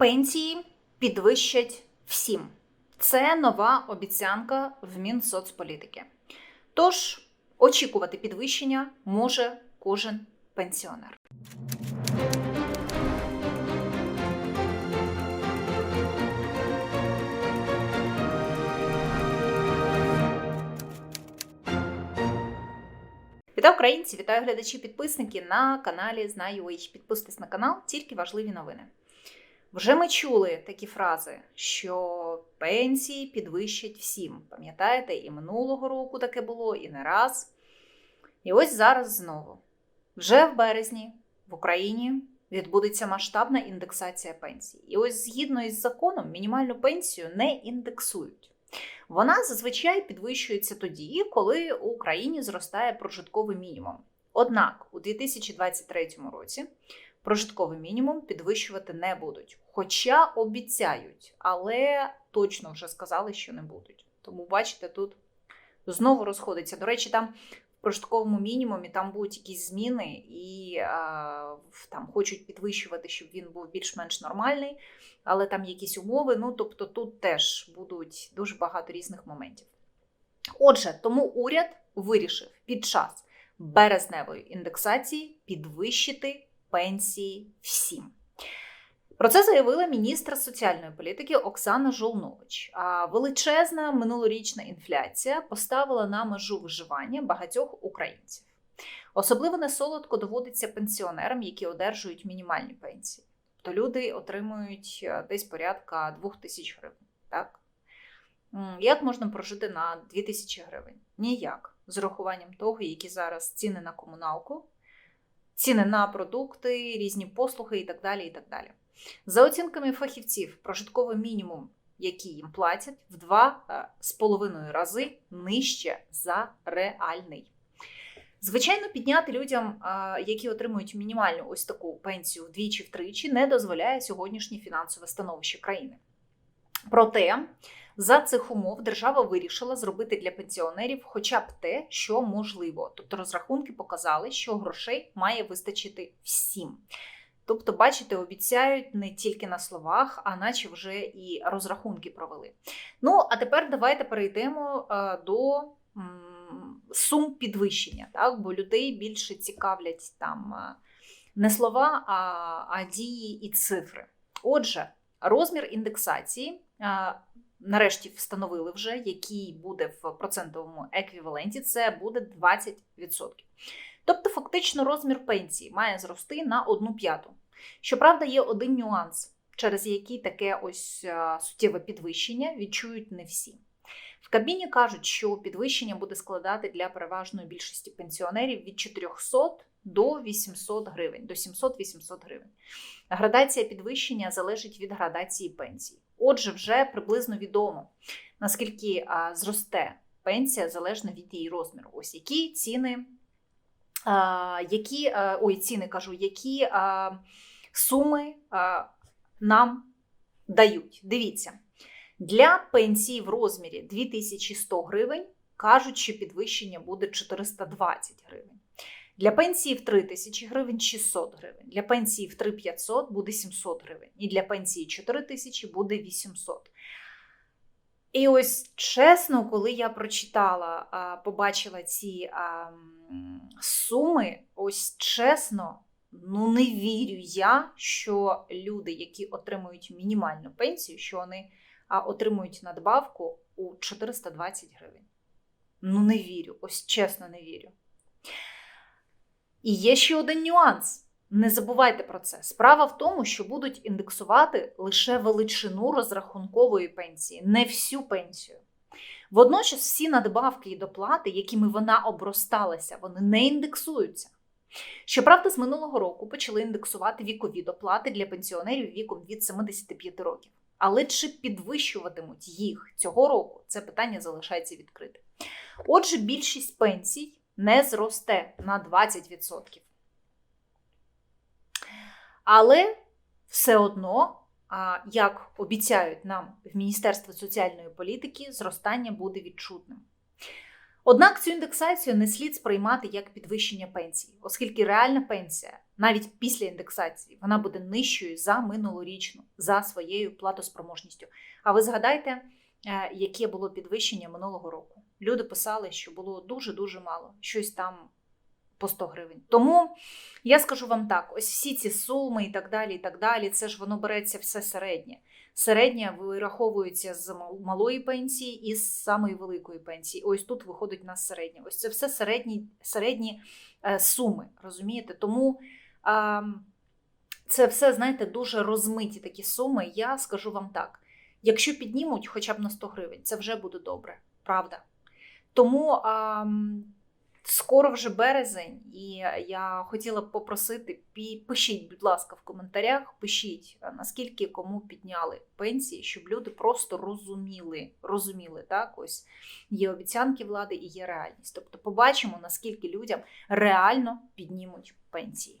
Пенсії підвищать всім. Це нова обіцянка в Мінсоцполітики. Тож очікувати підвищення може кожен пенсіонер. Вітаю українці! Вітаю глядачі підписники на каналі Знаю. Підписуйтесь на канал, тільки важливі новини. Вже ми чули такі фрази, що пенсії підвищать всім. Пам'ятаєте, і минулого року таке було, і не раз. І ось зараз знову. Вже в березні в Україні відбудеться масштабна індексація пенсій. І ось згідно із законом, мінімальну пенсію не індексують. Вона зазвичай підвищується тоді, коли у країні зростає прожитковий мінімум. Однак у 2023 році прожитковий мінімум підвищувати не будуть. Хоча обіцяють, але точно вже сказали, що не будуть. Тому, бачите, тут знову розходиться. До речі, там в прожитковому мінімумі там будуть якісь зміни і а, там хочуть підвищувати, щоб він був більш-менш нормальний, але там якісь умови. Ну, тобто тут теж будуть дуже багато різних моментів. Отже, тому уряд вирішив під час березневої індексації підвищити пенсії всім. Про це заявила міністр соціальної політики Оксана Жолнович. А величезна минулорічна інфляція поставила на межу виживання багатьох українців. Особливо несолодко доводиться пенсіонерам, які одержують мінімальні пенсії. То люди отримують десь порядка 2 тисяч гривень. Так? Як можна прожити на 2 тисячі гривень? Ніяк. З урахуванням того, які зараз ціни на комуналку, ціни на продукти, різні послуги і так далі. і так далі. За оцінками фахівців, прожитковий мінімум, який їм платять, в два з половиною рази нижче за реальний. Звичайно, підняти людям, які отримують мінімальну ось таку пенсію вдвічі-втричі, не дозволяє сьогоднішнє фінансове становище країни. Проте за цих умов держава вирішила зробити для пенсіонерів хоча б те, що можливо. Тобто розрахунки показали, що грошей має вистачити всім. Тобто, бачите, обіцяють не тільки на словах, а наче вже і розрахунки провели. Ну, а тепер давайте перейдемо до сум підвищення, так? бо людей більше цікавлять там не слова, а, а дії і цифри. Отже, розмір індексації. Нарешті встановили вже, який буде в процентовому еквіваленті, це буде 20%. Тобто, фактично, розмір пенсії має зрости на 1 п'яту. Щоправда, є один нюанс, через який таке ось суттєве підвищення відчують не всі. В Кабміні кажуть, що підвищення буде складати для переважної більшості пенсіонерів від 400 до 800 гривень, до 700-800 гривень. Градація підвищення залежить від градації пенсії. Отже, вже приблизно відомо, наскільки а, зросте пенсія залежно від її розміру. Ось які ціни, а, які а, ой, ціни кажу, які а, суми а, нам дають. Дивіться, для пенсії в розмірі 2100 гривень кажуть, що підвищення буде 420 гривень. Для пенсії в 3 тисячі гривень 600 гривень. Для пенсії в 3500 буде 700 гривень. І для пенсії 4 тисячі буде 800. І ось чесно, коли я прочитала, побачила ці суми, ось чесно, ну не вірю я, що люди, які отримують мінімальну пенсію, що вони отримують надбавку у 420 гривень. Ну, не вірю, ось чесно, не вірю. І є ще один нюанс. Не забувайте про це. Справа в тому, що будуть індексувати лише величину розрахункової пенсії, не всю пенсію. Водночас всі надбавки і доплати, якими вона обросталася, вони не індексуються. Щоправда, з минулого року почали індексувати вікові доплати для пенсіонерів віком від 75 років. Але чи підвищуватимуть їх цього року, це питання залишається відкритим. Отже, більшість пенсій не зросте на 20%. Але все одно, як обіцяють нам в Міністерстві соціальної політики, зростання буде відчутним. Однак цю індексацію не слід сприймати як підвищення пенсії, оскільки реальна пенсія навіть після індексації, вона буде нижчою за минулорічну, за своєю платоспроможністю. А ви згадайте, е, яке було підвищення минулого року? Люди писали, що було дуже-дуже мало, щось там по 100 гривень. Тому я скажу вам так: ось всі ці суми і так далі, і так далі, це ж воно береться все середнє. Середня вираховується з малої пенсії і з самої великої пенсії. Ось тут виходить у нас середня. Ось це все середні, середні е, суми, розумієте? Тому це все, знаєте, дуже розмиті такі суми. Я скажу вам так: якщо піднімуть хоча б на 100 гривень, це вже буде добре, правда. Тому а, скоро вже березень, і я хотіла б попросити, пишіть, будь ласка, в коментарях, пишіть, наскільки кому підняли пенсії, щоб люди просто розуміли, розуміли, так, ось є обіцянки влади і є реальність. Тобто побачимо, наскільки людям реально піднімуть пенсії.